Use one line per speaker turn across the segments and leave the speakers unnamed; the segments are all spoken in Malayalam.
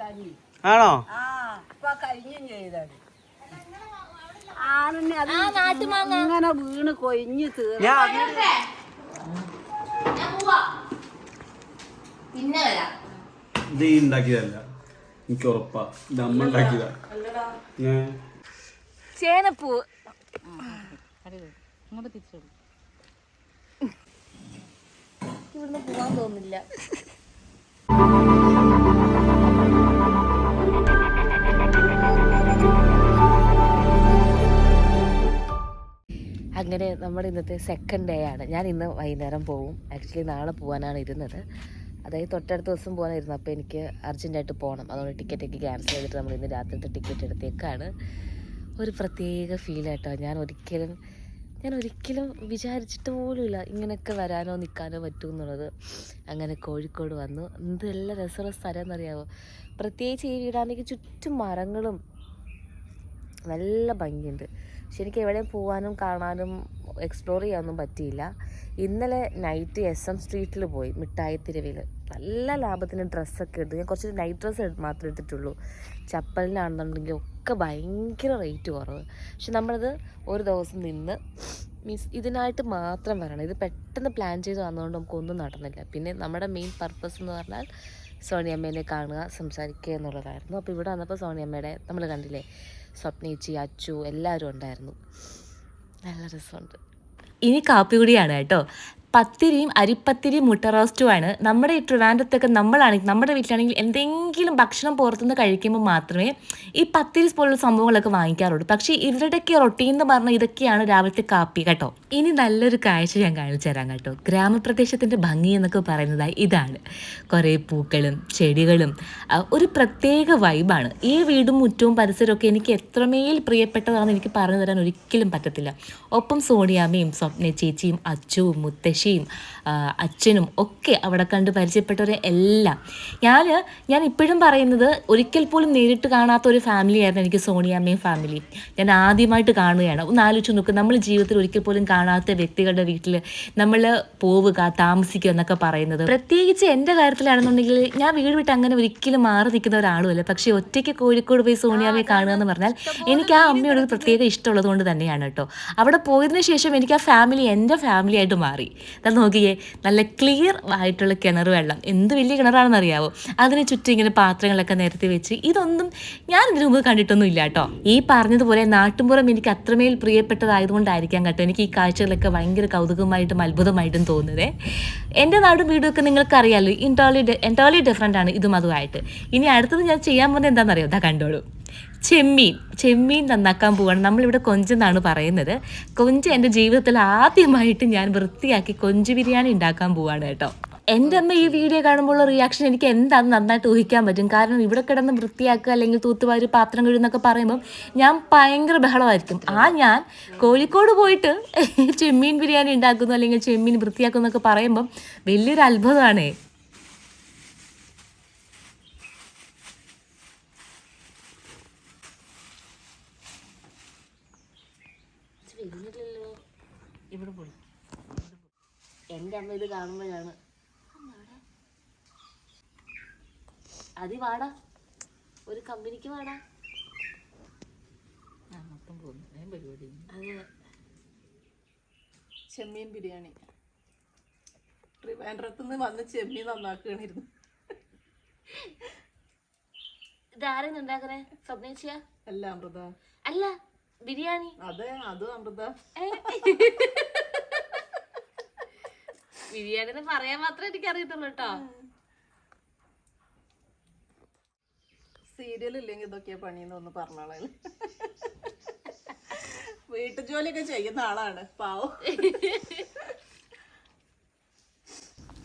തനി.
ആണോ?
കഴിഞ്ഞും ഇങ്ങനെ വീണ്
ഞാൻ
പിന്നെ വരാം.
ഇത് ഉണ്ടാക്കിയതല്ല. എനിക്ക് ഉറപ്പാ. ഇത് അമ്മ ഉണ്ടാക്കിയതാ. ഏ.
ചേനപ്പൂ. ഇവിടുന്ന് പോവാൻ തോന്നില്ല അങ്ങനെ നമ്മുടെ ഇന്നത്തെ സെക്കൻഡ് ഡേ ആണ്. ഞാൻ ഇന്ന് വൈകുന്നേരം പോവും. ആക്ച്വലി നാളെ പോകാനാണ് ഇരുന്നത്. അതായത് തൊട്ടടുത്ത ദിവസം പോകാനായിരുന്നു അപ്പോൾ എനിക്ക് അർജന്റായിട്ട് പോകണം അതുകൊണ്ട് ടിക്കറ്റ് ഒക്കെ ക്യാൻസൽ ചെയ്തിട്ട് നമ്മൾ ഇന്ന് രാത്രിത്തെ ടിക്കറ്റ് എടുത്തേക്കാണ്. ഒരു പ്രത്യേക ഫീൽ കേട്ടോ ഞാൻ ഒരിക്കലും ഞാൻ ഒരിക്കലും വിചാരിച്ചിട്ട് പോലുമില്ല ഇങ്ങനെയൊക്കെ വരാനോ നിൽക്കാനോ പറ്റും എന്നുള്ളത്. അങ്ങനെ കോഴിക്കോട് വന്നു. എന്തെല്ലാം രസമുള്ള സ്ഥലം എന്നറിയാമോ പ്രത്യേകിച്ച് ഈ വീടാണെങ്കിൽ ചുറ്റും മരങ്ങളും. നല്ല ഭംഗിയുണ്ട്. എനിക്ക് എവിടെയും പോകാനും കാണാനും എക്സ്പ്ലോർ ചെയ്യാനൊന്നും പറ്റിയില്ല. ഇന്നലെ നൈറ്റ് എസ് എം സ്ട്രീറ്റിൽ പോയി മിഠായി തെരുവിൽ നല്ല ലാഭത്തിന് ഡ്രസ്സൊക്കെ എടുത്തു. ഞാൻ കുറച്ച് നൈറ്റ് ഡ്രസ്സ് മാത്രമേ എടുത്തിട്ടുള്ളൂ. ചപ്പലിനാണെന്നുണ്ടെങ്കിൽ ഒക്കെ ഭയങ്കര റേറ്റ് കുറവ്. പക്ഷെ നമ്മളത് ഒരു ദിവസം നിന്ന് മീൻസ് ഇതിനായിട്ട് മാത്രം വരണം. ഇത് പെട്ടെന്ന് പ്ലാൻ ചെയ്ത് വന്നതുകൊണ്ട് നമുക്കൊന്നും നടന്നില്ല. പിന്നെ നമ്മുടെ മെയിൻ പർപ്പസ് എന്ന് പറഞ്ഞാൽ സോണിയമ്മേനെ കാണുക സംസാരിക്കുക എന്നുള്ളതായിരുന്നു. അപ്പോൾ ഇവിടെ വന്നപ്പോൾ സോണിയമ്മയുടെ നമ്മൾ കണ്ടില്ലേ? സ്വപ്നേച്ചി അച്ചു എല്ലാവരും ഉണ്ടായിരുന്നു. നല്ല രസമുണ്ട്. ഇനി കാപ്പി കൂടിയാണ് കേട്ടോ. പത്തിരിയും അരിപ്പത്തിരിയും മുട്ട റോസ്റ്റുമാണ് നമ്മുടെ ഈ ട്രിവാൻഡത്തൊക്കെ നമ്മളാണെങ്കിൽ നമ്മുടെ വീട്ടിലാണെങ്കിൽ എന്തെങ്കിലും ഭക്ഷണം പുറത്തുനിന്ന് കഴിക്കുമ്പോൾ മാത്രമേ ഈ പത്തിരി പോലുള്ള സംഭവങ്ങളൊക്കെ വാങ്ങിക്കാറുള്ളൂ. പക്ഷേ ഇവരുടെയൊക്കെ റൊട്ടീൻ എന്ന് പറഞ്ഞാൽ ഇതൊക്കെയാണ് രാവിലത്തെ കാപ്പി കേട്ടോ. ഇനി നല്ലൊരു കാഴ്ച ഞാൻ കാണിച്ചു തരാം കേട്ടോ. ഗ്രാമപ്രദേശത്തിന്റെ ഭംഗി എന്നൊക്കെ പറയുന്നത് ഇതാണ്. കുറേ പൂക്കളും ചെടികളും. ഒരു പ്രത്യേക വൈബാണ് ഈ വീടും മുറ്റവും പരിസരമൊക്കെ എനിക്ക് എത്രമേൽ പ്രിയപ്പെട്ടതാണെന്ന് എനിക്ക് പറഞ്ഞു തരാൻ ഒരിക്കലും പറ്റത്തില്ല. ഒപ്പം സോണിയാമ്മയും സ്വപ്ന ചേച്ചിയും അച്ചുവും മുത്തശ്ശിയും ആ, അച്ഛനും ഒക്കെ അവിടെ കണ്ട് പരിചയപ്പെട്ടവരെ എല്ലാം. ഞാൻ ഞാൻ ഇപ്പോഴും പറയുന്നത് ഒരിക്കൽ പോലും നേരിട്ട് കാണാത്ത ഒരു ഫാമിലി ആയിരുന്നു എനിക്ക് സോണിയാമ്മയും ഫാമിലി ഞാൻ ആദ്യമായിട്ട് കാണുകയാണ്. ഒന്ന് ആലോചിച്ച് നോക്കുക നമ്മൾ ജീവിതത്തിൽ ഒരിക്കൽ പോലും കാണാത്ത വ്യക്തികളുടെ വീട്ടിൽ നമ്മൾ പോവുക താമസിക്കുക എന്നൊക്കെ പറയുന്നത്. പ്രത്യേകിച്ച് എന്റെ കാര്യത്തിലാണെന്നുണ്ടെങ്കിൽ ഞാൻ വീട് വിട്ട് അങ്ങനെ ഒരിക്കലും മാറി നിൽക്കുന്ന ഒരാളുമല്ല. പക്ഷേ ഒറ്റയ്ക്ക് കോഴിക്കോട് പോയി സോണിയാമ്മയെ കാണുക എന്ന് പറഞ്ഞാൽ എനിക്ക് ആ അമ്മയോട് ഒരു പ്രത്യേക ഇഷ്ടമുള്ളത് കൊണ്ട് തന്നെയാണ് കേട്ടോ. അവിടെ പോയതിനു ശേഷം എനിക്ക് ആ ഫാമിലി എന്റെ ഫാമിലി ആയിട്ട് മാറി. അത് നോക്കിയേ നല്ല ക്ലിയർ ആയിട്ടുള്ള കിണർ വെള്ളം. എന്ത് വലിയ കിണറാണെന്ന് അറിയാവോ? അതിന് ചുറ്റും ഇങ്ങനെ പാത്രങ്ങളൊക്കെ നിരത്തി വെച്ച് ഇതൊന്നും ഞാൻ ഇതിനു മുമ്പ് കണ്ടിട്ടൊന്നും ഇല്ല കേട്ടോ. ഈ പറഞ്ഞതുപോലെ നാട്ടുമ്പുറം എനിക്ക് അത്രമേൽ പ്രിയപ്പെട്ടതായതുകൊണ്ടായിരിക്കാം കേട്ടോ എനിക്ക് ഈ കാഴ്ചകളൊക്കെ ഭയങ്കര കൗതുകമായിട്ടും അത്ഭുതമായിട്ടും തോന്നുന്നത്. എന്റെ നാടും വീടും ഒക്കെ നിങ്ങൾക്ക് അറിയാമല്ലോ ഇന്റോളി എന്റോളി ഡിഫറെന്റ് ആണ് ഇതും അതുമായിട്ട്. ഇനി അടുത്തത് ഞാൻ ചെയ്യാൻ പോകുന്നത് എന്താണെന്നറിയോ? അതാ കണ്ടോളൂ. ചെമ്മീൻ ചെമ്മീൻ നന്നാക്കാൻ പോവാണ്. നമ്മളിവിടെ കൊഞ്ചെന്നാണ് പറയുന്നത്. കൊഞ്ച് എന്റെ ജീവിതത്തിൽ ആദ്യമായിട്ട് ഞാൻ വൃത്തിയാക്കി കൊഞ്ച് ബിരിയാണി ഉണ്ടാക്കാൻ പോവാണ് കേട്ടോ. എന്റെ അമ്മ ഈ വീഡിയോ കാണുമ്പോൾ റിയാക്ഷൻ എനിക്ക് എന്താണെന്ന് നന്നായിട്ട് ഊഹിക്കാൻ പറ്റും. കാരണം ഇവിടെ കിടന്ന് വൃത്തിയാക്കുക അല്ലെങ്കിൽ തൂത്തുവാരി പാത്രം കഴുകുന്നൊക്കെ പറയുമ്പം ഞാൻ ഭയങ്കര ബഹളമായിരിക്കും. ആ ഞാൻ കോഴിക്കോട് പോയിട്ട് ചെമ്മീൻ ബിരിയാണി ഉണ്ടാക്കുന്നു അല്ലെങ്കിൽ ചെമ്മീൻ വൃത്തിയാക്കുന്നൊക്കെ പറയുമ്പം വലിയൊരു അത്ഭുതമാണേ. എന്റെ അമ്മ ഇത് കാണുമ്പോഴാണ്. അതി വാടാ. ഒരു കമ്പനിക്ക് വാടാ. അതെ.
ചെമ്മീൻ ബിരിയാണി. ട്രിവാൻഡ്രത്ത് നിന്ന് വന്ന് ചെമ്മീൻ നന്നാക്കുകയാണിരുന്നു.
ഇതാരെന്ന് ഉണ്ടാക്കണേ? സ്വപ്നേച്ചിയ
അല്ല അമൃത.
അല്ല ബിരിയാണി.
അതെ അതും അമൃത.
എന്ന് പറയാൻ മാത്രമേ എനിക്ക് അറിയത്തുള്ളൂ കേട്ടോ.
സീരിയൽ ഇല്ലെങ്കിൽ ഇതൊക്കെയാ പണിയെന്ന് ഒന്ന് പറഞ്ഞോളെ. വീട്ടു ജോലിയൊക്കെ ചെയ്യുന്ന ആളാണ് പാവം.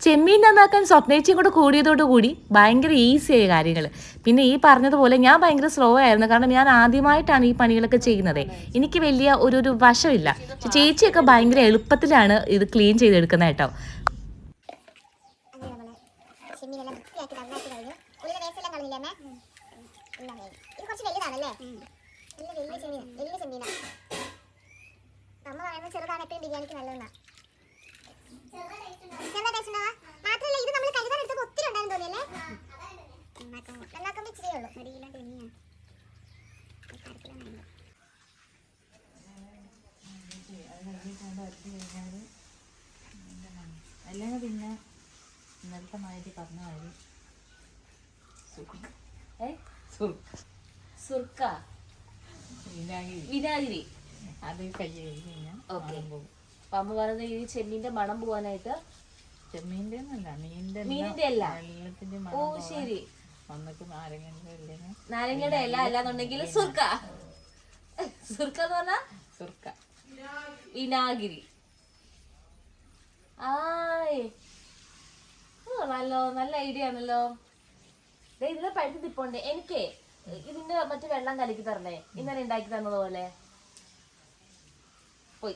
ചെമ്മീൻ നന്നാക്കാൻ സ്വപ്നേച്ചിയും കൂടെ കൂടിയതോടുകൂടി ഭയങ്കര ഈസിയായ കാര്യങ്ങൾ പിന്നെ ഈ പറഞ്ഞതുപോലെ ഞാൻ ഭയങ്കര സ്ലോ ആയിരുന്നു. കാരണം ഞാൻ ആദ്യമായിട്ടാണ് ഈ പണികളൊക്കെ ചെയ്യുന്നത്. എനിക്ക് വലിയ ഒരു ഒരു വശമില്ല. ചേച്ചിയൊക്കെ ഭയങ്കര എളുപ്പത്തിലാണ് ഇത് ക്ലീൻ ചെയ്തെടുക്കുന്നത് കേട്ടോ
ചെമ്മീനെല്ലാം വൃത്തിയാക്കി നന്നാക്കി കഴിഞ്ഞു ഉള്ളിലെ വേസ്റ്റ് എല്ലാം കളഞ്ഞില്ലേ അമ്മേ എല്ലാം കഴിഞ്ഞു ഇത് കുറച്ച് വലുതാണല്ലേ നല്ല വലിയ ചെമ്മീൻ വലിയ ചെമ്മീനാ. അമ്മ പറയുന്നത് ചെറുതാണ് എപ്പോഴും ബിരിയാണിക്ക് നല്ലതെന്നാ. ചെറുതാ ടേസ്റ്റ് ഉണ്ടാവാ മാത്രമല്ല ഇത് നമ്മൾ കഴുകാൻ എടുത്തപ്പോൾ ഒത്തിരി ഉണ്ടായിരുന്നു തോന്നിയല്ലേ? നന്നാക്കുമ്പോൾ ഇച്ചിരിയേ ഉള്ളൂ.
അല്ലെങ്കിൽ പിന്നെ ഇന്നലത്തെ മാതിരി പറഞ്ഞ മാതിരി ഏ? സുർക്ക. വിനാഗിരി.
അത്
ഓക്കെ. അപ്പൊ അമ്മ പറയുന്നത് ഈ ചെമ്മീന്റെ മണം പോവാനായിട്ട്
ചെമ്മീന്റെ മീനിന്റെ
മീനിന്റെ അല്ല
എല്ലാത്തിന്റെ
ഓ ശരി.
ഒന്നൊക്കെ നാരങ്ങന്റെ ഇല്ലെങ്കിൽ
നാരങ്ങയുടെ അല്ല അല്ലാന്നുണ്ടെങ്കിൽ സുർക്ക. സുർക്ക എന്ന് പറഞ്ഞാ?
സുർക്ക.
വിനാഗിരി. ആയ്. നല്ലോ നല്ല ഐഡിയ ആണല്ലോ. ദേ ഇതിലെ പഴുത്ത് തിപ്പുണ്ട്. എനിക്കേ ഇതിന്റെ മറ്റു വെള്ളം കലക്കി തരണേ. ഇന്നലെ ഉണ്ടാക്കി തന്നതുപോലെ പോയി.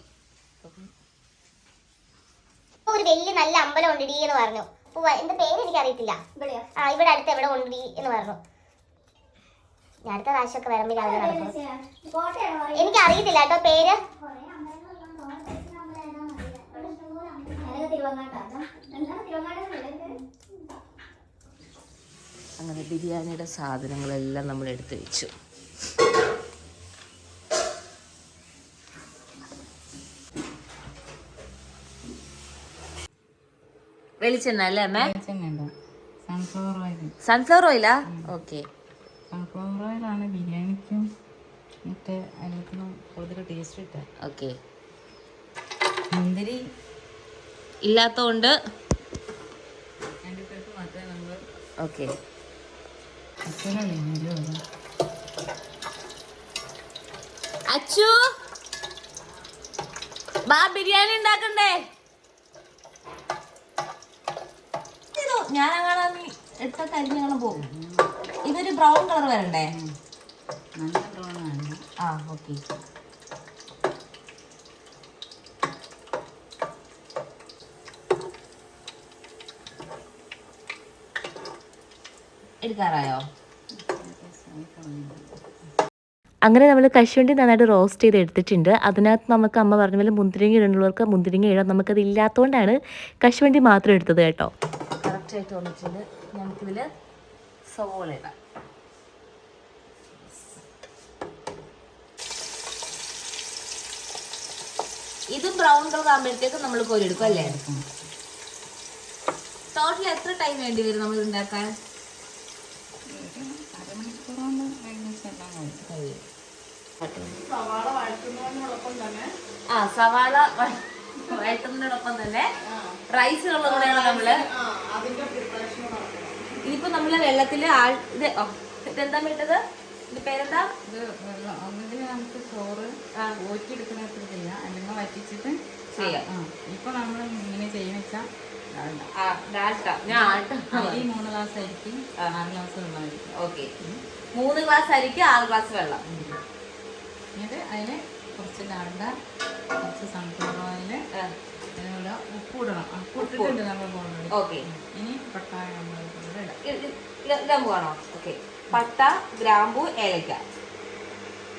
ഒരു വലിയ നല്ല അമ്പലം ഉണ്ട് ഡി എന്ന് പറഞ്ഞു. എന്റെ പേര് എനിക്ക് അറിയത്തില്ല ആ ഇവിടെ അടുത്ത് എവിടെ ഉണ്ട് ഡി എന്ന് പറഞ്ഞു. ഞാൻ അടുത്ത പ്രാവശ്യമൊക്കെ വരുമ്പോൾ അവിടെ നടക്കും. എനിക്ക് അറിയത്തില്ല കേട്ടോ പേര്.
അങ്ങനെ ബിരിയാണിയുടെ സാധനങ്ങളെല്ലാം നമ്മൾ എടുത്ത് വെച്ചു. വെളിച്ചെണ്ണ അല്ലേ അമ്മ?
സൺഫ്ലവർ ഓയിൽ
സൺഫ്ലവർ ഓയിലാ ഓക്കെ
സൺഫ്ലവർ ഓയിലാണ് ബിരിയാണിക്കും മറ്റേ എല്ലാത്തിനും കൂടുതൽ ടേസ്റ്റ് കിട്ടുക.
ഓക്കെ
മുന്തിരി
അച്ചു ബാ ബിരിയാണി ഉണ്ടാക്കണ്ടേ? ഞാനങ്ങനെ ഞാൻ അങ്ങനെ എടുത്ത കരിഞ്ഞങ്ങനെ പോകും. ഇതൊരു ബ്രൗൺ കളർ വരണ്ടേ?
നല്ല ഡ്രോണാണ്
ആ ഓക്കെ. എടുക്കാറായോ?
അങ്ങനെ നമ്മൾ കശുവണ്ടി നന്നായിട്ട് റോസ്റ്റ് ചെയ്ത് എടുത്തിട്ടുണ്ട്. അതിനകത്ത് നമുക്ക് അമ്മ പറഞ്ഞ പോലെ മുന്തിരിങ്ങ ഇടുന്നവർക്ക് മുന്തിരിങ്ങ ഇടാം നമുക്കത് ഇല്ലാത്തതുകൊണ്ടാണ് കശുവണ്ടി മാത്രം എടുത്തത് കേട്ടോ.
കറക്റ്റായിട്ട് വന്നിട്ടുണ്ട്. നമുക്കിതിൽ സവോള ഇടാം. ഇത് ബ്രൗൺ കളർ ആകുമ്പോഴത്തേക്ക് നമ്മൾ കോരി എടുക്കും അല്ലേ? ടോട്ടൽ എത്ര ടൈം വേണ്ടി വരും നമ്മൾ ഉണ്ടാക്കാൻ
അരമണിക്കൂർ കൊണ്ട് ഏകദേശം എല്ലാം കഴിയും
ആ സവാള വഴ- വഴറ്റുന്നതിനോടൊപ്പം തന്നെ റൈസുകളും കൂടെയാണ് നമ്മൾ ഇതിപ്പോ നമ്മൾ വെള്ളത്തിൽ ആൾ ഇത് ഇതെന്താ വിട്ടത് ഇത് പേരെന്താ?
ഇത് വെള്ളം. ഒന്നുകിൽ നമുക്ക് ചോറ് ഊറ്റിയെടുക്കണത്തില്ല അല്ലെങ്കിൽ വറ്റിച്ചിട്ട്
ചെയ്യാം.
ഇപ്പൊ നമ്മൾ ഇങ്ങനെ ചെയ്യുന്ന വെച്ചാൽ മൂന്ന് ഗ്ലാസ് അരിക്കും ആറ് ഗ്ലാസ് വെള്ളം
ഓക്കെ. മൂന്ന് ഗ്ലാസ് അരിക്ക് ആറ് ഗ്ലാസ് വെള്ളം.
എന്നിട്ട് അതിന് കുറച്ച് ഡാൽഡ കുറച്ച് സൺഫ്ലവർ ഓയിൽ അതിനുള്ള ഉപ്പ് ഇടണം ഉപ്പ് ഇട്ടിട്ടുണ്ട് നമ്മൾ പോകുന്നത്
ഓക്കെ.
ഇനി പട്ട നമ്മൾ ഇടാം.
പോവാണോ ഓക്കെ. പട്ട ഗ്രാമ്പു ഏലക്ക.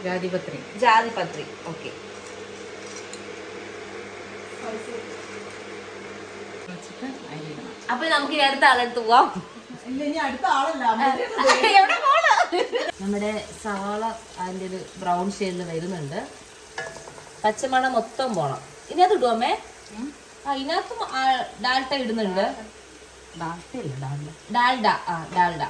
ജാതിപത്രി.
ജാതിപത്രി. ഓക്കെ. അപ്പൊ നമുക്ക് അടുത്ത ആളെടുത്ത് പോവാം.
ഇല്ല ഇനി അടുത്ത ആളല്ല.
എവിടെ? നമ്മുടെ സവാള അതിന്റെ ഒരു ബ്രൗൺ ഷെയ്ഡിൽ വരുന്നുണ്ട്. പച്ചമണം മൊത്തം പോണം. ഇതിനകത്ത് ഇടുവോ അമ്മേ ആ ഇതിനകത്ത് ഡാൽട്ട ഇടുന്നുണ്ട്.
ഡാൽട്ടയില്ല ഡാൽഡ.
ഡാൽഡ ആ ഡാൽഡ.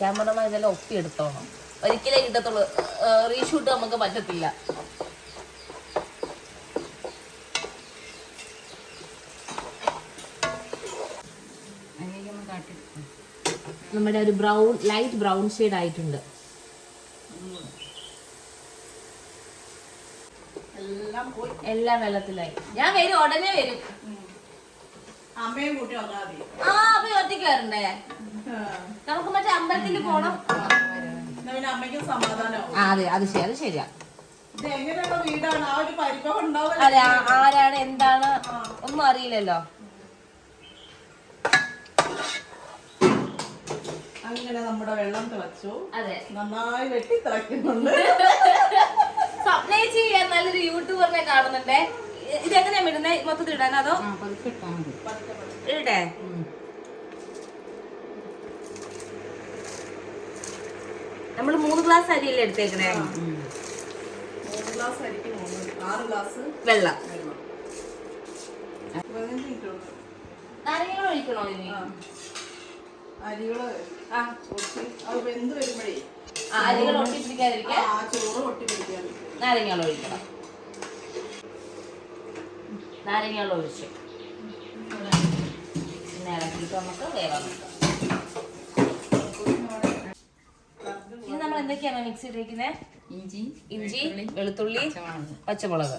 ക്യാമറമാൻ ഇതെല്ലാം ഒപ്പി എടുത്തോണം ഒരിക്കലേ കിട്ടത്തുള്ളൂ. റീഷൂട്ട് നമുക്ക് പറ്റത്തില്ല. നമ്മുടെ ഒരു ബ്രൗൺ ലൈറ്റ് ബ്രൗൺ ഷെയ്ഡ് ആയിട്ടുണ്ട്. എല്ലാം വെള്ളത്തിലായി. ഞാൻ വരും ഉടനെ വരും.
അമ്മയും കൂട്ടി
ആ അമ്മ ഒറ്റയ്ക്ക് വരണ്ടേ നമുക്ക് മറ്റേ അമ്പലത്തിൽ പോണം അതെ അത് ശരി അത് ശരിയാ.
ഇത് എങ്ങനെയുള്ള വീടാണ്? ആ ഒരു പരിഭവം ഉണ്ടാവില്ല?
അതെ ആരാണ് എന്താണ്? ഒന്നും അറിയില്ലല്ലോ.
അങ്ങനെ നമ്മുടെ വെള്ളം തിളച്ചു.
അതെ.
നന്നായി വെട്ടി തിളയ്ക്കുന്നുണ്ട്.
സ്വപ്നേച്ചി നല്ലൊരു യൂട്യൂബറിനെ കാണുന്നുണ്ടേ. ഇതെങ്ങനെയാ ഇടുന്നേ? മൊത്തത്തിൽ ഇടാൻ അതോ? ഇടേ. നമ്മൾ മൂന്ന് ഗ്ലാസ് അരിയല്ലേ എടുത്തേക്കണേ?
മൂന്ന് ഗ്ലാസ് അരിക്ക് മൂന്ന് ആറ് ഗ്ലാസ്
വെള്ളം.
പതിനഞ്ച് മിനിറ്റ് കൊണ്ട്
നാരങ്ങ ഒഴിക്കണോ ഇനി?
അരികൾ ആ അത് വെന്ത് വരുമ്പോഴേ
ആ, അരികൾ ഒട്ടിപ്പിടിക്കാതിരിക്കാൻ
ആ ചോറ്
നാരങ്ങ വെള്ളം ഒഴിക്കണം. നാരങ്ങ വെള്ളം ഒഴിച്ചു. പിന്നെ ഇളക്കിയിട്ട് നമുക്ക് വേവാൻ വെക്കാം. ഇനി നമ്മൾ എന്തൊക്കെയാണ് മിക്സ് ചെയ്തിരിക്കുന്നത്
ഇഞ്ചി
ഇഞ്ചി വെളുത്തുള്ളി
പച്ചമുളക്.
പച്ചമുളക്.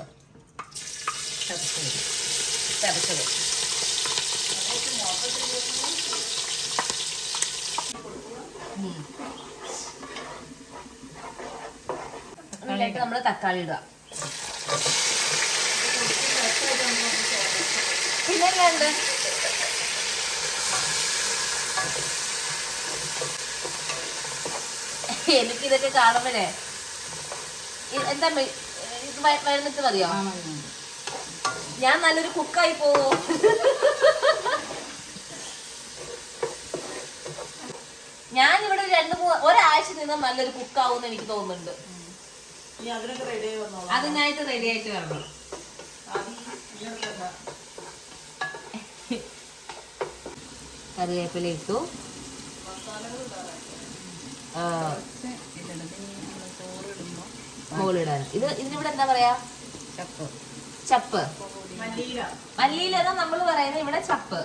ചതച്ചത്.
ചതച്ചത്. ഇതിലേക്ക് നമ്മൾ തക്കാളി ഇടുക. പിന്നെ അല്ലാണ്ട് എനിക്കിതൊക്കെ കാണുമ്പോഴേ എന്താ വരുന്നിട്ട് മതിയോ. ഞാൻ നല്ലൊരു കുക്കായി പോവോ? ഞാൻ ഇവിടെ രണ്ട് മൂന്ന് ഒരാഴ്ച നിന്ന് നല്ലൊരു കുക്കാവും എനിക്ക് തോന്നുന്നുണ്ട്
ഇനി അതിനൊക്കെ റെഡി ആയി വന്നോളാം
അതിനായിട്ട് റെഡി ആയിട്ട് വരണം. കറിവേപ്പില ഇട്ടു. മുകളിടാൻ ഇത് ഇതിനിവിടെ എന്താ പറയാ?
ചപ്പ്.
ചപ്പ്.
മല്ലിയില.
മല്ലിയിലതാ നമ്മൾ പറയുന്നത് ഇവിടെ ചപ്പ്.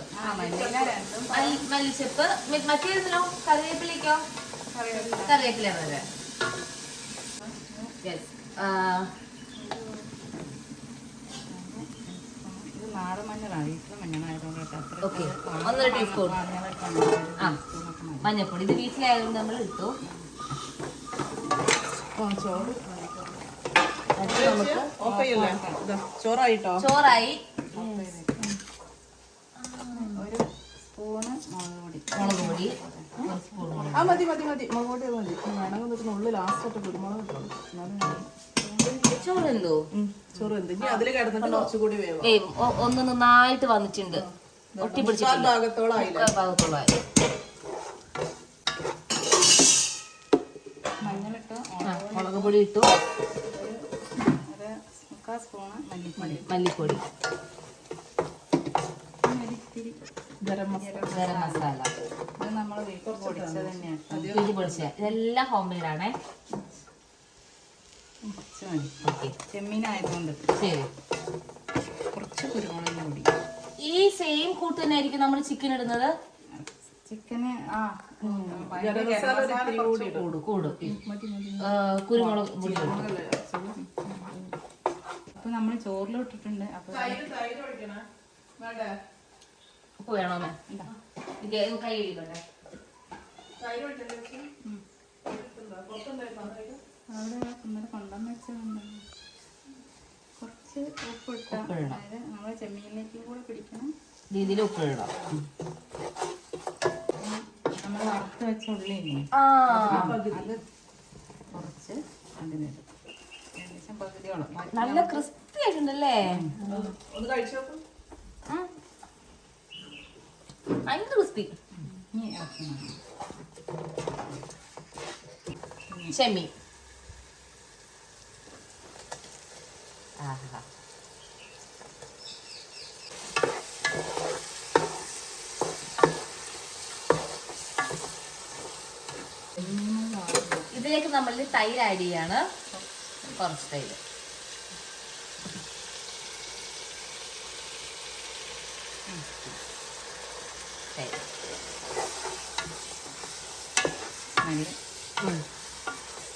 മല്ലിച്ചപ്പ്. മറ്റേതിനോ? കറിവേപ്പിലേക്കോ? കറിവേപ്പില. വരെ യെസ്
അത്ര
ഓക്കെ ഒന്നര ടീസ്പൂൺ ആ. മഞ്ഞപ്പൊടി ഇത് വീട്ടിലായതുകൊണ്ട് നമ്മൾ ഇട്ടു. നമുക്ക്
ചോറായിട്ടോ?
ചോറായി.
ഒരു സ്പൂണ് മുളക് പൊടി.
മുളക് പൊടി.
ആ മതി മതി മതി. മുളകോട്ട് മതി. വേണമെങ്കിൽ ഉള്ളിൽ ലാസ്റ്റ് കുരുമുളക് ഇട്ടോളൂ.
ചോറ് എന്തോ
ചോറ് എന്ത് ഇനി അതിൽ കിടന്നിട്ട് കുറച്ചുകൂടി വേവാം?
ഒന്ന് നന്നായിട്ട് വന്നിട്ടുണ്ട്. മുളക് പൊടി ഇട്ടു.
മല്ലിപ്പൊടി.
ഗരം മസാല.
ഗരം മസാല.
ഇത് നമ്മൾ വീട്ടിൽ പൊടിച്ചത് തന്നെയാണ്.
വീതി പൊടിച്ച. ഇതെല്ലാം ഹോം മെയ്ഡ് ആണേ
ചെമ്മീനായതുകൊണ്ട്.
ശരി.
കുറച്ച് കുരുമുളക് പൊടി
ഈ സെയിം കൂട്ട് തന്നെ ആയിരിക്കും നമ്മൾ ചിക്കൻ ഇടുന്നത്?
ചിക്കന് ആ
കൂടി.
കൂടു കുരുമുളക് പൊടി ഇട്ടു.
അപ്പൊ നമ്മൾ ചോറിലോട്ടിട്ടുണ്ട്. അപ്പൊ
തൈര് തൈര് ഒഴിക്കണേ വേണ്ടേ
ഉപ്പ് വേണോ ഇത് കൈ
തൈര്?
അവിടെ ഇന്നലെ കൊണ്ടുവന്ന് വെച്ചതുണ്ട് കുറച്ച് ഉപ്പ് ഇട്ടാൽ. അതായത് നമ്മൾ ചെമ്മീനിലേക്ക് കൂടെ പിടിക്കണം.
രീതിയിൽ ഉപ്പ് ഇടാം
നമ്മൾ വറുത്ത് വെച്ച ഉള്ളിയില്ലേ
ആ.
അത് കുറച്ച് അതിലിടും ഏകദേശം പകുതിയോളം.
നല്ല ക്രിസ്പി ആയിട്ടുണ്ടല്ലേ?
ഒന്ന് കഴിച്ചു നോക്കും.
ഭയങ്കര ക്രിസ്പി ചെമ്മീൻ. ഇതിലേക്ക് നമ്മൾ തൈര് ആഡ് ചെയ്യാണ്. കുറച്ച് തൈര്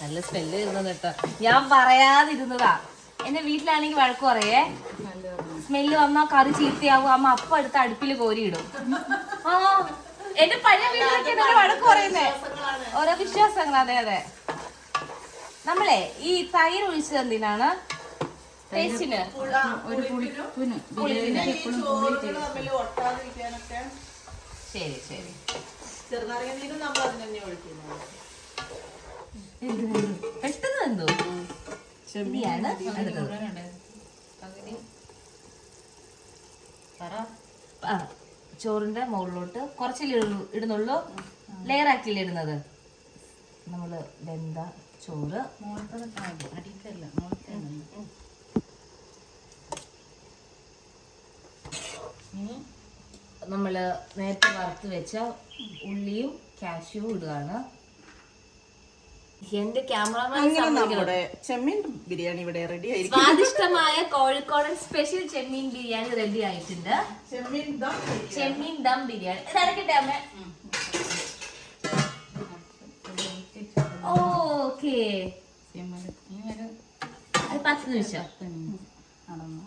നല്ല
നല്ല സ്മെല്ല് വരുന്നത് കേട്ടോ. ഞാൻ പറയാതിരുന്നതാ. എന്റെ വീട്ടിലാണെങ്കിൽ വഴക്ക് പറയേ. സ്മെല്ല് വന്നാ കറി ചീത്തയാവും. അമ്മ അപ്പം എടുത്ത് അടുപ്പിൽ കോരിയിടും. ആ എന്റെ പഴയ വീട്ടിലൊക്കെ എന്നോട് വഴക്ക് പറയുന്നേ. ഓരോ വിശ്വാസങ്ങൾ അതെ അതെ. നമ്മളെ ഈ തൈര് ഒഴിച്ചത് എന്തിനാണ്? ടേസ്റ്റിന്
ഒരു പുളിപ്പിന്.
ശരി ശരി.
ചെറുനാരങ്ങ നീരും നമ്മൾ അതിന് തന്നെ ഒഴിക്കുന്നത്
പെട്ടെന്ന് വന്നു. ചെമ്മിയാണ് ചോറിന്റെ മുകളിലോട്ട് കുറച്ചല്ലേ ഇടുന്നുള്ളൂ. ലെയർ ആക്കിയില്ലേ ഇടുന്നത്? നമ്മൾ വെന്ത ചോറ്.
അടിക്കല്ല
നമ്മൾ നേരത്തെ വറുത്ത് വെച്ച ഉള്ളിയും കാഷ്യൂവും ഇടുകയാണ്. എന്റെ ക്യാമറമാൻ
അങ്ങനെ നമ്മുടെ ചെമ്മീൻ ബിരിയാണി ഇവിടെ റെഡി ആയിരിക്കും
സ്വാദിഷ്ടമായ കോഴിക്കോടൻ സ്പെഷ്യൽ ചെമ്മീൻ ബിരിയാണി റെഡി ആയിട്ടുണ്ട്.
ചെമ്മീൻ ദം
ചെമ്മീൻ ദം ബിരിയാണി. ഇതാരക്കട്ടെ അമ്മ. ഓക്കേ.
ഇനി ഒരു
അത് പത്ത് നിമിഷം.
പത്ത് മിനിറ്റ് നടന്നു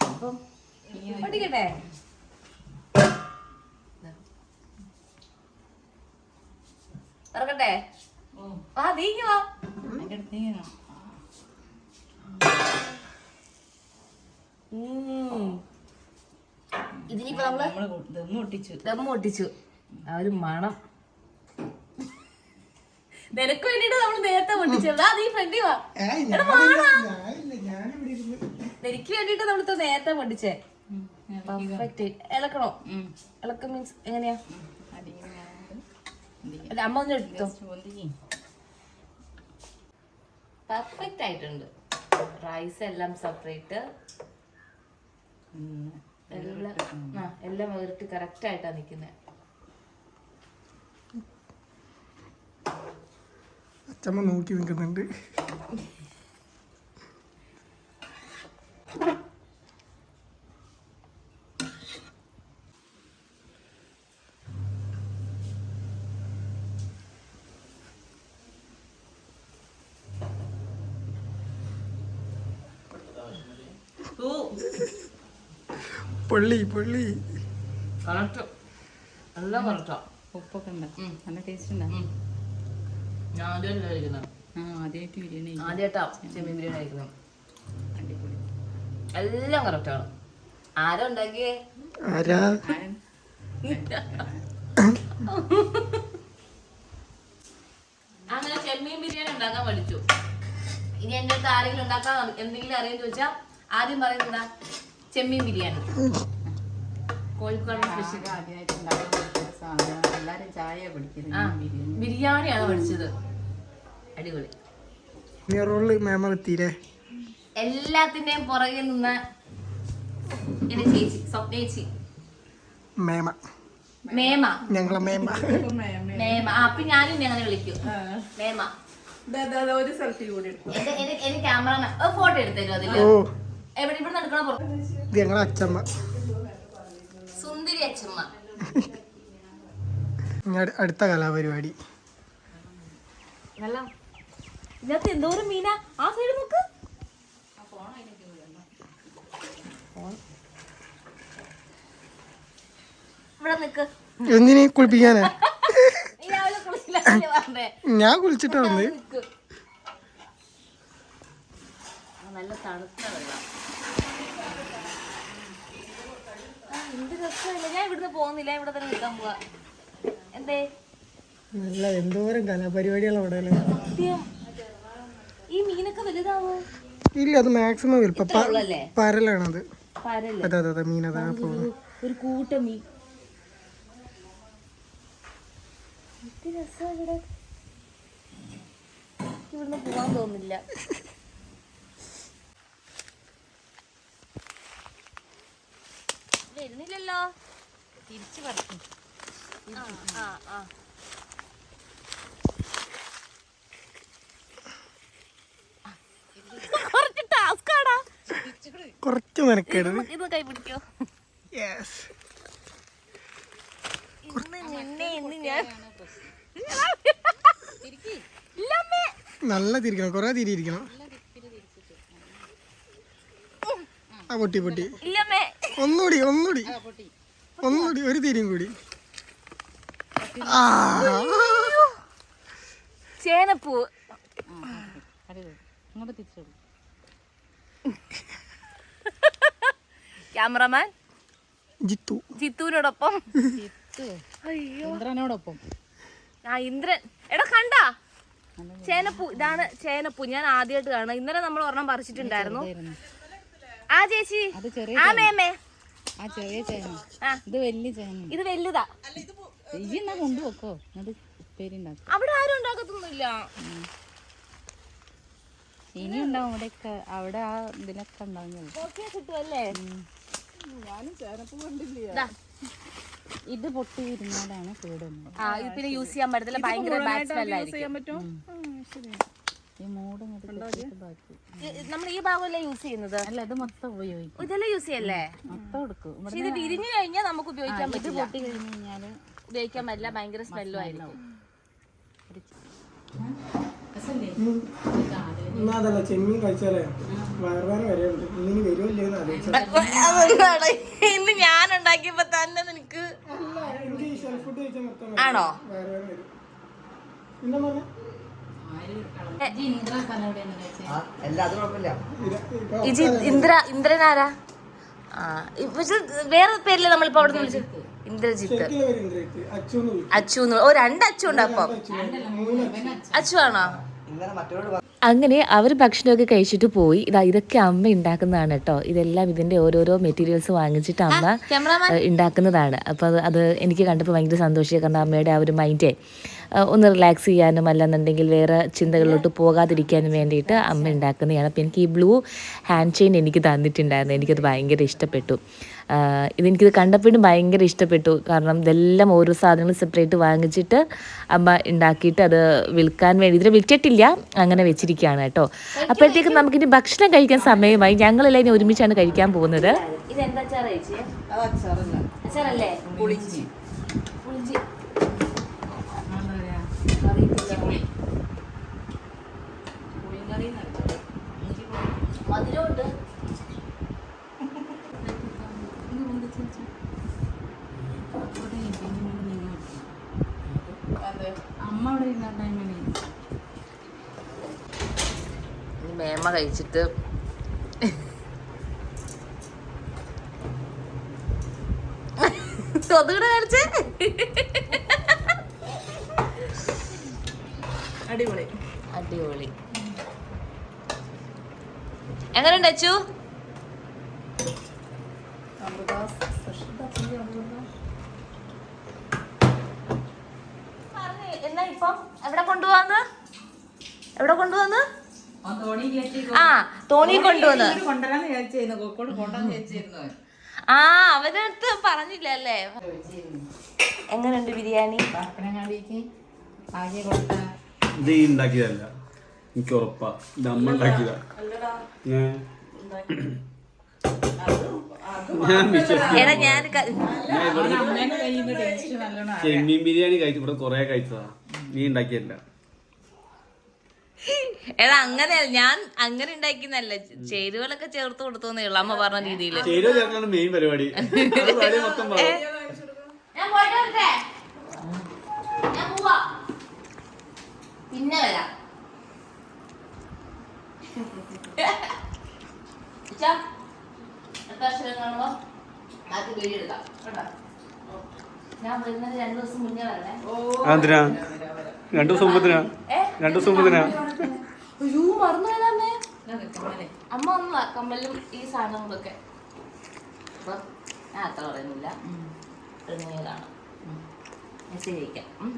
അപ്പം പൊട്ടിക്കട്ടെ ഇറക്കട്ടെ ആ നീങ്ങി വാ. ഇതിനിപ്പോ നമ്മൾ
നമ്മൾ ദമ്മ് ഒട്ടിച്ചു
ദമ്മ് ഒട്ടിച്ചു ആ ഒരു മണം. നിനക്ക് വേണ്ടിട്ട് നമ്മൾ നേരത്തെ പൊട്ടിച്ചത് ഫ്രണ്ടി വാ. എടാ, വാടാ. എനിക്ക് വേണ്ടിട്ട് നമ്മളിപ്പോ നേരത്തെ പൊട്ടിച്ചേ. പെർഫെക്റ്റ് ഇളക്കണോ? ഇളക്കം മീൻസ് എങ്ങനെയാ? അമ്മ ഒന്ന് എടുത്തോ. പെർഫെക്റ്റ് ആയിട്ടുണ്ട്. റൈസ് എല്ലാം സെപ്പറേറ്റ് എല്ലാം ആ എല്ലാം വേറിട്ട് കറക്റ്റ് ആയിട്ടാ നിക്കുന്നത്
അച്ഛമ്മ നോക്കി നിൽക്കുന്നുണ്ട് പൊള്ളി പൊള്ളി.
കറക്റ്റ്. എല്ലാം കറക്റ്റാ.
ഉപ്പൊക്കെ ഉണ്ട്? നല്ല ടേസ്റ്റ് ഉണ്ടാ?
ഞാൻ ആദ്യമായിട്ട് കഴിക്കുന്നത്
ആ ആദ്യമായിട്ട് ബിരിയാണി കഴിക്കും.
ആദ്യമായിട്ടാ ചെമ്മീൻ ബിരിയാണി കഴിക്കുന്നത്
അടിപൊളി.
എല്ലാം കറക്റ്റാണ് ആരാ ഉണ്ടാക്കിയേ
ആരാ?
അങ്ങനെ ചെമ്മീൻ ബിരിയാണി ഉണ്ടാക്കാൻ പഠിച്ചു. ഇനി എന്റെ അടുത്ത് ആരെങ്കിലും ഉണ്ടാക്കാൻ എന്തെങ്കിലും അറിയാൻ ചോദിച്ചാ ആദ്യം പറയുന്നത് ചെമ്മീൻ ബിരിയാണി. കോഴിക്കോട് സ്പെഷ്യൽ
എല്ലാരും ചായ പിടിക്കുന്നത്
ബിരിയാണിയാണ് പഠിച്ചത്. അടിപൊളി. എല്ലാത്തിന്റെയും പുറകെ നിന്ന എന്റെ ചേച്ചി സ്വപ്നേച്ചി
മേമ.
മേമ.
ഞങ്ങളെ മേമ.
മേമ. ആ അപ്പൊ ഞാനും ഇന്നെ അങ്ങനെ വിളിക്കും. മേമ.
ഒരു സെൽഫി കൂടി
എന്റെ ക്യാമറ ഫോട്ടോ എടുത്തരും
അതിൽ.
എവിടെ ഇവിടെ നടക്കണ പുറത്ത്?
ഇത് ഞങ്ങളെ അച്ഛമ്മ
സുന്ദരി അച്ഛമ്മ
അടുത്ത കലാപരിപാടി.
നല്ല ഇതിനകത്ത് എന്തോരം മീനാ? ആ സൈഡ് നോക്ക്. ഇവിടെ നിക്ക്.
എന്തിനീ കുളിപ്പിക്കാനാ? ഞാൻ കുളിച്ചിട്ടാ
ആ, നല്ല തണുത്ത വെള്ളം ആ, എന്ത് രസമല്ലേ ഞാൻ ഇവിടുന്ന് പോകുന്നില്ല ഇവിടെ തന്നെ നിൽക്കാൻ പോവാ. എന്തേ?
നല്ല എന്തോരം കലാപരിപാടികളാണ് അവിടെ
സത്യം. ഈ മീനൊക്കെ വലുതാവോ?
ഇല്ല അത് മാക്സിമം
ഉള്ളല്ലേ
പരലാണത്.
പരൽ.
അതെ അതെ അതെ മീൻ അതാ പോകുന്നത്
ഒരു കൂട്ട മീൻ. ഇവിടുന്ന് പോവാൻ തോന്നില്ല വരുന്നില്ലല്ലോ.
തിരിച്ചു പറിക്കും.
ആ ആ കുറച്ച്
മെനക്കേട്.
ഇത് കൈ പിടിക്കോ.
യെസ്
ഇന്ന് നിന്നെ ഇന്ന് ഞാൻ
നല്ല തിരിക്കണം കുറെ തിരിയിരിക്കണം. ആ പൊട്ടി പൊട്ടി. ഒന്നുകൂടി ഒന്നുകൂടി. ഒന്നുകൂടി ഒരു തിരിയും കൂടി.
ചേനപ്പൂ. ക്യാമറമാൻ?
ജിത്തു.
ജിത്തുവിനോടൊപ്പം
ഇന്ദ്രനോടൊപ്പം.
ആ ഇന്ദ്രൻ. എടാ കണ്ടാ? ചേനപ്പൂ. ഇതാണ് ചേനപ്പൂ. ഞാൻ ആദ്യമായിട്ട് കാണുന്നത്. ഇന്നലെ നമ്മൾ ഒരെണ്ണം പറിച്ചിട്ടുണ്ടായിരുന്നു. ആ ചേച്ചി. ആ മേമേ.
ആ ചെറിയ ചേന.
ആ.
ഇത് വലിയ ചേന
ഇത് വലുതാ.
ഇജ്ജ് എന്നാ കൊണ്ടുവെക്കോ? എന്നിട്ട് ഉപ്പേരി ഉണ്ടാക്കും.
അവിടെ ആരും ഉണ്ടാക്കത്തൊന്നുമില്ല.
ഇനി ഉണ്ടാവും ഇവിടെയൊക്കെ. അവിടെ ആ ഇതിലൊക്കെ ഉണ്ടാവും
കിട്ടുമല്ലേ.
ഇത് പൊട്ടി ഇരുന്നാലാണ് കേടുന്നത്
പിന്നെ യൂസ് ചെയ്യാൻ പറ്റത്തില്ല. ഭയങ്കര ബാഡ് സ്മെല്ലായിരിക്കും
ഈ മൂട് ബാക്കി.
നമ്മൾ ഈ ഭാഗമല്ലേ യൂസ് ചെയ്യുന്നത്?
അല്ല ഇത് മൊത്തം ഉപയോഗിക്കും.
ഇതെല്ലാം യൂസ് ചെയ്യല്ലേ?
മൊത്തം എടുക്കും.
പക്ഷെ ഇത് വിരിഞ്ഞു കഴിഞ്ഞാൽ നമുക്ക് ഉപയോഗിക്കാൻ
പൊട്ടി കഴിഞ്ഞ് കഴിഞ്ഞാൽ
ഉപയോഗിക്കാൻ പറ്റില്ല ഭയങ്കര സ്മെല്ലും ആയിരിക്കും.
അതല്ല ചെമ്മീൻ കഴിച്ചാലേ വയറുവേന വരെയുണ്ട്. ഇന്നിനി വരുമില്ലേന്ന് ആലോചിച്ചാൽ
ഇന്ന് ഞാൻ ഉണ്ടാക്കിയപ്പോ തന്നെ നിനക്ക് ആണോ?
വയറുവേന വരും. എന്താ പറഞ്ഞ?
ഇജി ഇന്ദ്ര ഇന്ദ്രനാരാ? ആ വേറെ പേരിൽ നമ്മളിപ്പോ അവിടെ നിന്ന് വിളിച്ചത് ഇന്ദ്രജിത്ത്.
അച്ചു എന്ന് വിളിക്കും.
അച്ചു എന്ന് ഓ രണ്ട് അച്ചു ഉണ്ട് അപ്പം.
മൂന്ന് അച്ചു
അച്ചു ആണോ
അങ്ങനെ അവർ ഭക്ഷണമൊക്കെ കഴിച്ചിട്ട് പോയി. ഇതാ ഇതൊക്കെ അമ്മ ഉണ്ടാക്കുന്നതാണ് കേട്ടോ ഇതെല്ലാം ഇതിന്റെ ഓരോരോ മെറ്റീരിയൽസ് വാങ്ങിച്ചിട്ട് അമ്മ ഉണ്ടാക്കുന്നതാണ്. അപ്പോൾ അത് അത് എനിക്ക് കണ്ടപ്പോൾ ഭയങ്കര സന്തോഷമായി. കാരണം അമ്മയുടെ ആ ഒരു മൈൻഡേ ഒന്ന് റിലാക്സ് ചെയ്യാനും അല്ലെന്നുണ്ടെങ്കിൽ വേറെ ചിന്തകളിലോട്ട് പോകാതിരിക്കാനും വേണ്ടിയിട്ട് അമ്മ ഉണ്ടാക്കുന്നതാണ്. അപ്പോൾ എനിക്ക് ഈ ബ്ലൂ ഹാൻഡ് ചെയിൻ എനിക്ക് തന്നിട്ടുണ്ടായിരുന്നു. എനിക്കത് ഭയങ്കര ഇഷ്ടപ്പെട്ടു. ഇതെനിക്കിത് കണ്ടപ്പോഴും ഭയങ്കര ഇഷ്ടപ്പെട്ടു. കാരണം ഇതെല്ലാം ഓരോ സാധനങ്ങൾ സെപ്പറേറ്റ് വാങ്ങിച്ചിട്ട് അമ്മ ഉണ്ടാക്കിയിട്ട് അത് വിൽക്കാൻ വേണ്ടി. ഇതിനെ വിറ്റിട്ടില്ല അങ്ങനെ വെച്ചിരിക്കുകയാണ് കേട്ടോ. അപ്പോഴത്തേക്കും നമുക്കിനി ഭക്ഷണം കഴിക്കാൻ സമയമായി. ഞങ്ങളെല്ലാം ഇനി ഒരുമിച്ചാണ് കഴിക്കാൻ പോകുന്നത്.
അച്ചാറല്ല. പുളിഞ്ചി.
പുളിഞ്ചി.
എന്താ പറയാ
പുളിങ്കറി മധുരമുണ്ട്
അതെ
അമ്മ അവിടെ ഇരുന്ന ടൈമിൽ
ഇനി മേമ കഴിച്ചിട്ട് തൊതുകൂടെ കഴിച്ച്
അടിപൊളി.
അടിപൊളി. എങ്ങനെയുണ്ട് അച്ചു
അമൃതാസ് സ്പെഷ്യൽ ദാസിന്റെ അമൃത
എന്നാ ഇപ്പം എവിടെ കൊണ്ടുപോവാന്ന് എവിടെ കൊണ്ടുപോവാന്ന് ആ തോണി കൊണ്ടുവന്ന്.
കൊണ്ടുവന്ന്
ആ അവരടുത്ത് പറഞ്ഞില്ല അല്ലേ? എങ്ങനെയുണ്ട് ബിരിയാണി?
ഇത് ഉണ്ടാക്കിയതല്ല. എനിക്ക് ഉറപ്പാ ഇത് അമ്മ ഉണ്ടാക്കിയതാ. ഏ? ഞാൻ
എടാ ഞാൻ ക-
ചെമ്മീൻ ബിരിയാണി കഴിച്ചു ഇവിടെ കൊറേ കഴിച്ചതാ. നീ ഉണ്ടാക്കിയല്ല.
എടാ അങ്ങനെ ഞാൻ അങ്ങനെ ഉണ്ടാക്കിയെന്നല്ല. ചേരുവകളൊക്കെ ചേർത്ത് കൊടുത്തോന്നേ ഉള്ളു അമ്മ പറഞ്ഞ രീതിയിൽ
ചേരുവ മെയിൻ പരിപാടി. അത് പരിപാടി മൊത്തം പറയും
ഞാൻ പോയിട്ട് വരട്ടെ? ഞാൻ പോവാ. പിന്നെ വരാം. അടുത്ത അക്ഷരം കാണുമ്പോ ബാക്കി വീഡിയോ എടുക്കാം കേട്ടോ ഞാൻ വരുന്നത് രണ്ടു ദിവസം മുന്നേ വരണേ
എന്തിനാ രണ്ടു ദിവസം മുമ്പത്തിനാ? രണ്ടു ദിവസം മുമ്പത്തിനാ
അയ്യോ മറന്നു പോയതാമേ അമ്മ. വന്നതാ കമ്മലും ഈ സാധനങ്ങളൊക്കെ അപ്പൊ ഞാൻ അത്ര പറയുന്നില്ല. പെണ്ണുങ്ങളെ മെസ്സേജ് അയക്കാം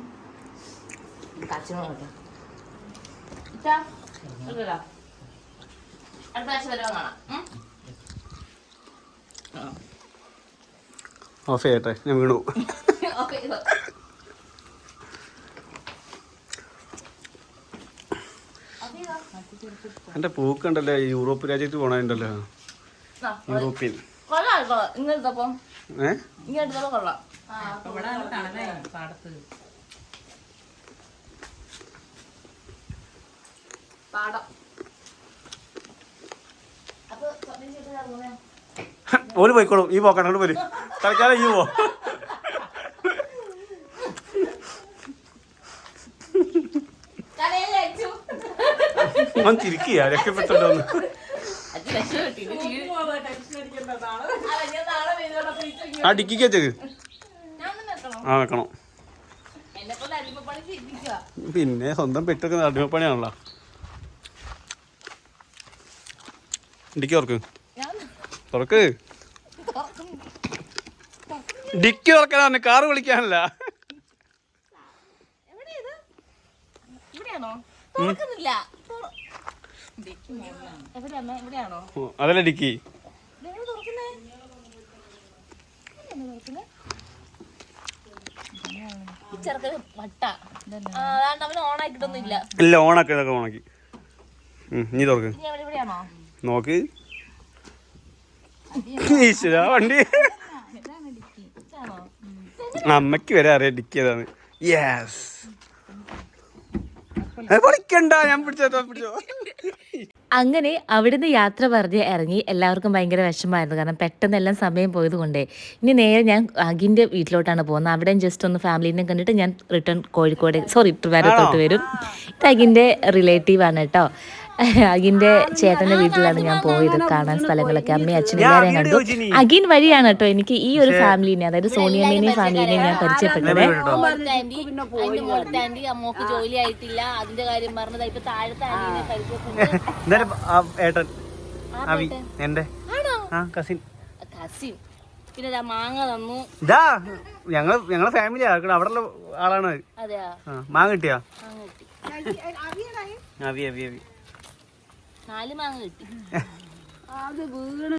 കച്ചവടം കേട്ടോ എടുക്കടാ. അടുത്ത ആഴ്ച വരാൻ കാണാം?
ഓഫ് ചെയ്യട്ടെ ഞാൻ വീണു.
എന്റെ പൂക്ക്
ഉണ്ടല്ലേ പൂക്കുണ്ടല്ലേ യൂറോപ്പ് രാജ്യത്ത് പോണുണ്ടല്ലോ
യൂറോപ്പിൽ
പാടം. അപ്പൊ
ഓൽ പോയിക്കോളും. ഈ പോക്കാൻ അങ്ങോട്ട് പോര്. തൽക്കാലം ഈ പോ.
ഞാൻ. അപ്പൊ ഇച്ചയ്ക്ക്
ആ ഡിക്കിക്ക് വെച്ചേക്ക് ആ വെക്കണം. പിന്നെ സ്വന്തം പെട്ടൊക്കെ അടിമപ്പണിയാണല്ലോ ഡിക്കി തുറക്ക്
ഞാൻ
തുറക്ക്. ഡിക്കി തുറക്കാനാണ് കാറ് വിളിക്കാനല്ല.
ഇവിടെയാണോ? തുറക്കുന്നില്ല. തുറ- എവിടെയാ അമ്മേ? ഇവിടെയാണോ
അതല്ല ഡിക്കി?
ഇല്ല
ഓണാക്കി ഓണാക്കി. നീ തുറക്ക്. നോക്ക്. ഈശ്വരാ വണ്ടി. അമ്മയ്ക്ക് വരെ അറിയാം ഡിക്കിയതാണ് യെസ് ഞാൻ പിടിച്ചോ പിടിച്ചോ.
അങ്ങനെ അവിടുന്ന് യാത്ര പറഞ്ഞ് ഇറങ്ങി എല്ലാവർക്കും ഭയങ്കര വിഷമമായിരുന്നു. കാരണം പെട്ടെന്ന് എല്ലാം സമയം പോയത് കൊണ്ടേ ഇനി നേരെ ഞാൻ അഗിന്റെ വീട്ടിലോട്ടാണ് പോകുന്നത്. അവിടെ ജസ്റ്റ് ഒന്ന് ഫാമിലിനെ കണ്ടിട്ട് ഞാൻ റിട്ടേൺ കോഴിക്കോട് സോറി ട്രിവാരത്തോട്ട് വരും. ഇത് അഗിന്റെ റിലേറ്റീവ് ആണ് കേട്ടോ. അഗിന്റെ ചേട്ടന്റെ വീട്ടിലാണ് ഞാൻ പോയത് കാണാൻ സ്ഥലങ്ങളൊക്കെ. അമ്മയും അച്ഛനും എല്ലാവരെയും കണ്ടു. അഗിൻ വഴിയാണ് കേട്ടോ. എനിക്ക് ഈ ഒരു ഫാമിലിനെ അതായത് സോണിയമ്മേനെയും ഫാമിലിനെയും ഞാൻ പരിചയപ്പെട്ടത്.
അതിന്റെ ജോലി ആയിട്ടില്ല. കാര്യം പറഞ്ഞത്. ഇപ്പൊ താഴത്തെ
അവി എന്റെ. കസിൻ.
കസിൻ. പിന്നെ ദാ മാങ്ങ തന്നു.
ഇതാ ഞങ്ങൾ ഞങ്ങളെ ഫാമിലി അവിടെ ആളാണ്. അത്. മാങ്ങ കിട്ടിയാ?
മാങ്ങ കിട്ടി.
അവി അവി അവി
നാല് മാങ്ങ കിട്ടി.